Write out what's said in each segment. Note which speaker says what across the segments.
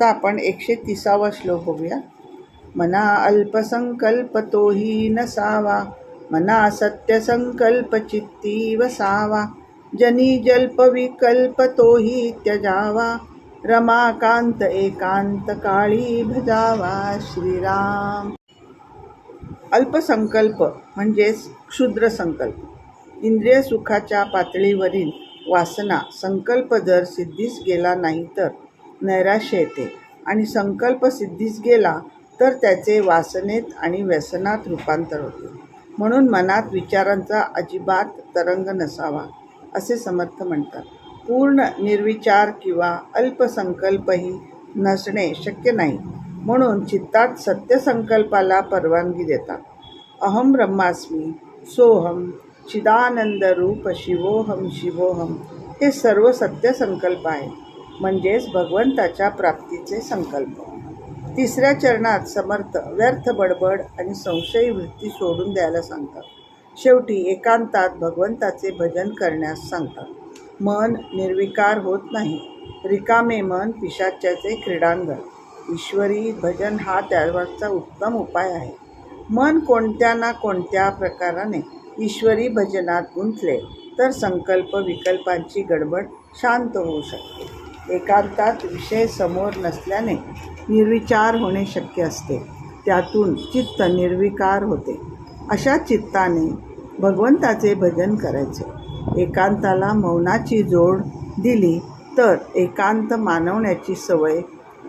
Speaker 1: आता आपण एकशे तिसावा श्लोक बघूया. मना अल्पसंकल्प तोही नसावा मना सत्यसंकल्प चित्ती वसावा जनी जल्प विकल्प तोही त्यजावा रमाकांत एकांत काळी भजावा श्रीराम. अल्पसंकल्प म्हणजेच क्षुद्र संकल्प इंद्रिय सुखाच्या पातळीवरील वासना संकल्प जर सिद्धीस गेला नाही तर नैराश्य येते आणि संकल्प सिद्धीस गेला तर त्याचे वासनेत आणि व्यसनात रूपांतर होते. म्हणून मनात विचारांचा अजिबात तरंग नसावा असे समर्थ म्हणतात. पूर्ण निर्विचार किंवा अल्पसंकल्पही नसणे शक्य नाही. म्हणून चित्तात सत्यसंकल्पाला परवानगी देतात. अहम ब्रह्मास्मी सोहम चिदानंद रूप शिवोहम शिवोहम हे सर्व सत्यसंकल्प आहे म्हणजेच भगवंताच्या प्राप्तीचे संकल्प. तिसऱ्या चरणात समर्थ व्यर्थ बडबड आणि संशयी वृत्ती सोडून द्यायला सांगतात. शेवटी एकांतात भगवंताचे भजन करण्यास सांगतात. मन निर्विकार होत नाही. रिकामे मन पिशाच्याचे क्रीडांगण. ईश्वरी भजन हा त्यावरचा उत्तम उपाय आहे. मन कोणत्या ना कोणत्या प्रकाराने ईश्वरी भजनात गुंतले तर संकल्प विकल्पांची गडबड शांत होऊ शकते. एकांतात विषय समोर नसल्याने निर्विचार होणे शक्य असते. त्यातून चित्त निर्विकार होते. अशा चित्ताने भगवंताचे भजन करायचे. एकांताला मौनाची जोड दिली तर एकांत मानवण्याची सवय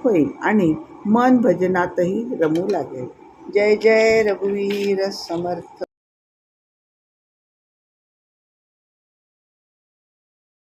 Speaker 1: होईल आणि मन भजनातही रमू लागेल. जय जय रघुवीर समर्थ.